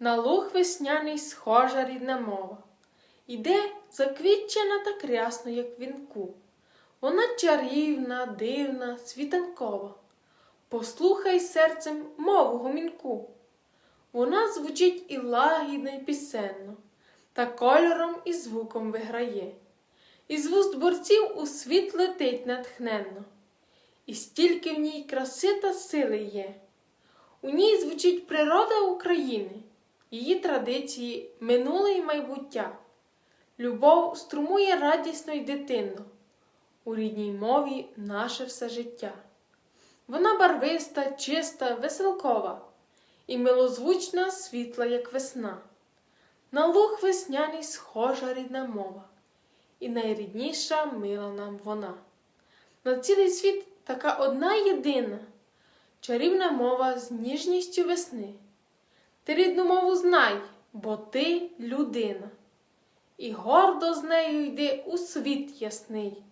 На луг весняний схожа рідна мова. Іде заквітчена так рясно, як вінку. Вона чарівна, дивна, світанкова. Послухай серцем мову гомінку. Вона звучить і лагідно, і пісенно, та кольором і звуком виграє. Із вуст борців у світ летить натхненно, і стільки в ній краси та сили є. У ній звучить природа України, її традиції, минуле і майбуття. Любов струмує радісно й дитинно, у рідній мові наше все життя. Вона барвиста, чиста, веселкова і милозвучна, світла, як весна. На луг весняний схожа рідна мова, і найрідніша мила нам вона. На цілий світ така одна єдина, чарівна мова з ніжністю весни. Ти рідну мову знай, бо ти людина, і гордо з нею йди у світ ясний.